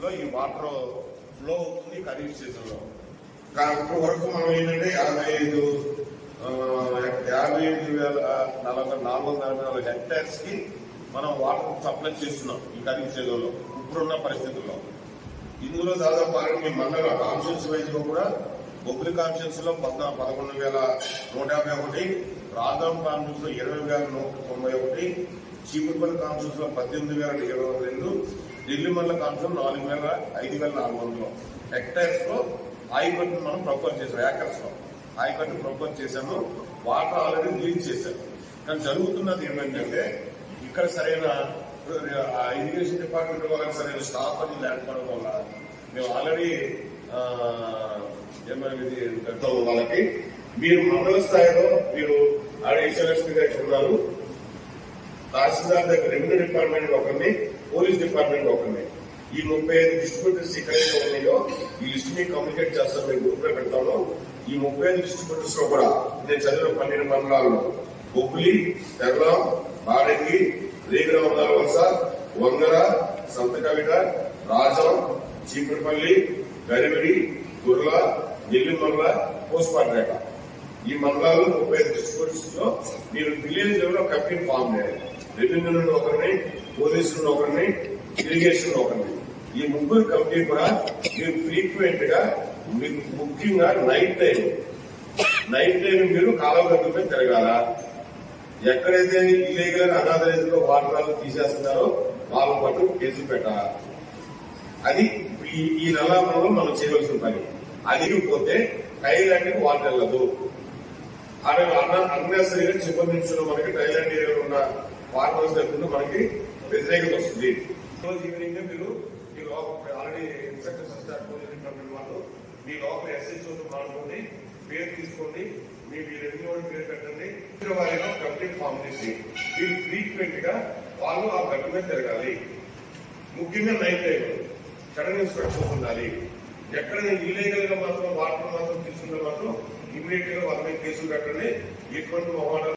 లో ఈ water flow అవుతుంది ఖరీఫ్ సీజన్లో వరకు మనం ఏంటంటే యాభై ఐదు యాభై ఐదు వేల నలభై నాలుగు వందల నలభై నాలుగు హెక్టార్స్కి మనం వాటర్ సప్లై చేస్తున్నాం ఈ ఖరీఫ్ సీజన్లో ఇప్పుడున్న పరిస్థితుల్లో. ఇందులో దాదాపు అరవై మండల కాన్షియన్స్ వైజ్లో కూడా బొబ్బిలి కాన్షియన్స్లో పదకొండు వేల నూట యాభై ఒకటి రాజాం కాన్షియన్స్లో ఇరవై వేల నూట తొంభై ఒకటి చీపురుపల్లి కాన్షియన్స్లో పద్దెనిమిది వేల ఇరవై రెండు ఢిల్లీ మండల నాలుగు వేల ఐదు వేల నాలుగు వందలు. హెక్టార్స్లో మనం ప్రపోజ్ చేసాం ఏకర్స్లో. ఆయకట్టు ప్రపోజ్ చేశాము వాటర్ ఆల్రెడీ రిలీజ్ చేశాను కానీ జరుగుతున్నది ఏమంటే ఇక్కడ సరైన ఆ ఇరిగేషన్ డిపార్ట్మెంట్ వాళ్ళకి సరైన స్టాఫ్ అని లేకపోవడం వల్ల మేము ఆల్రెడీ ఏమైంది పెడతాము వాళ్ళకి మీరు మండల స్థాయిలో మీరు ఎస్ఎల్ఎస్పీ దగ్గర ఉన్నారు. తహసీల్దార్ దగ్గర రెవెన్యూ డిపార్ట్మెంట్ ఒకరిని పోలీస్ డిపార్ట్మెంట్ ఒకరిని ఈ ముప్పై ఐదు డిస్ట్రిబ్యూటర్స్ ఎక్కడైతే ఉన్నాయో ఈ లిస్ట్ని కమ్యూనికేట్ చేస్తాం మేము గ్రూప్లో పెడతాము ఈ ముప్పై ఐదు డిస్ట్రిబ్యూటర్స్లో కూడా నేను చదివిన పన్నెండు మండలాల్లో బొబ్బులి తెరలం బాడంగి రేగిరామదాల వలస వంగర సంతకవిట రాజం చీపురుపల్లి గరివిడి గుర్ల నెల్లిమల్ల పోస్పాట్రేట ఈ మండలాలు ముప్పై ఐదు డిస్ట్రిబ్యూటర్స్లో మీరు విలేజ్ లెవెల్లో ఫామ్ చేయాలి. రెవెన్యూ ఒకరిని పోలీసులు ఒకరిని ఇరిగేషన్ ఒకరిని. ఈ ముగ్గురు కమిటీ కూడా మీరు ఫ్రీక్వెంట్గా మీకు ముఖ్యంగా నైట్ టైం నైట్ టైం మీరు కాలువ తిరగాల ఎక్కడైతే ఇల్లీగల్ అనాథరైజ్లో వాటర్ తీసేస్తున్నారో వాళ్ళ పట్టు కేసులు పెట్టాలి అది ఈ ఈ మనం చేయవలసిన పని. అది పోతే థైలాండ్కి వాటర్ వెళ్ళదు అనే అన్నెసరిగా చిప్పనించులో మనకి థైలాండ్ ఏరియాలో ఉన్న ఫార్మర్స్ దగ్గర మనకి వ్యతిరేకత వస్తుంది. ఈ రోజు ఈవినింగ్ మీరు మీ లోపల ఆల్రెడీ ఇన్స్పెక్టర్ సంస్థ డిపార్ట్మెంట్ వాళ్ళు మీ లోపల ఎస్హెచ్ఓ మాట్లాడుకోండి పేరు తీసుకోండి మీ మీ రెవెన్యూ పేరు పెట్టండి. వారిగా కంప్లీట్ ఫామ్ చేసి మీరు ఫ్రీక్వెంట్గా వాళ్ళు ఆ గట్టు మీద తిరగాలి. ముఖ్యంగా నైట్ టైం సడన్ ఇన్స్పెక్షన్స్ ఉండాలి. ఎక్కడ ఇల్లీగల్గా మాత్రం వాటర్ మాత్రం తీసుకుంటే మాత్రం ఇమీడియట్గా వాళ్ళ మీద కేసులు కట్టండి ఎటువంటి మొహాలు